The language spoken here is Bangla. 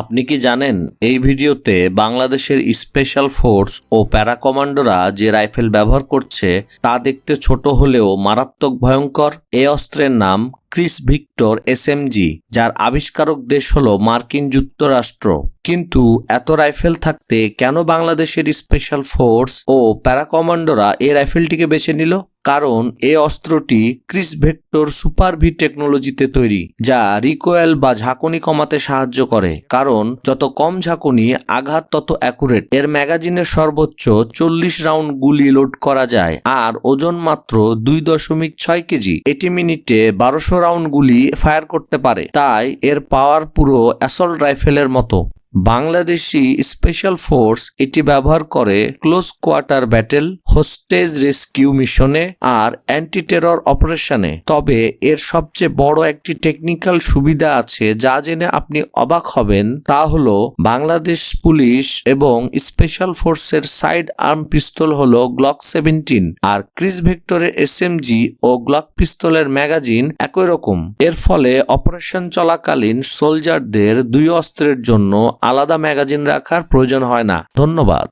আপনি কি জানেন, এই ভিডিওতে বাংলাদেশের স্পেশাল ফোর্স ও প্যারা কমান্ডোরা যে রাইফেল ব্যবহার করছে তা দেখতে ছোট হলেও মারাত্মক ভয়ঙ্কর। এ অস্ত্রের নাম ক্রিস ভিক্টর এসএমজি যার আবিষ্কারক দেশ হল মার্কিন যুক্তরাষ্ট্র। কিন্তু এত রাইফেল থাকতে কেন বাংলাদেশের স্পেশাল ফোর্স ও প্যারা কমান্ডোরা এই রাইফেলটিকে বেছে নিল? কারণ এ অস্ত্রটি ক্রিস ভেক্টর সুপার ভি টেকনোলজিতে তৈরি, যা রিকোয়েল বা ঝাঁকুনি কমাতে সাহায্য করে। কারণ যত কম ঝাঁকুনি, আঘাত তত অ্যাকুরেট। এর ম্যাগাজিনের সর্বোচ্চ চল্লিশ রাউন্ড গুলি লোড করা যায়, আর ওজন মাত্র দুই দশমিক ছয় কেজি। এটি মিনিটে বারোশো রাউন্ড গুলি ফায়ার করতে পারে। তাই এর পাওয়ার পুরো অ্যাসল্ট রাইফেলের মতো। বাংলাদেশি স্পেশাল ফোর্স এটি ব্যবহার করে close quarter battle, hostage rescue মিশনে আর অ্যান্টি টেরর অপারেশনে। তবে এর সবচেয়ে বড় একটি টেকনিক্যাল সুবিধা আছে যা জেনে আপনি অবাক হবেন, তা হল বাংলাদেশ পুলিশ এবং স্পেশাল ফোর্সের সাইড আর্ম পিস্তল হল গ্লক সেভেন্টিন আর ক্রিস ভেক্টরের এসএমজি ও গ্লক পিস্তলের ম্যাগাজিন একই রকম। এর ফলে অপারেশন চলাকালীন সোলজারদের দুই অস্ত্রের জন্য আলাদা ম্যাগাজিন রাখার প্রয়োজন হয় না। ধন্যবাদ।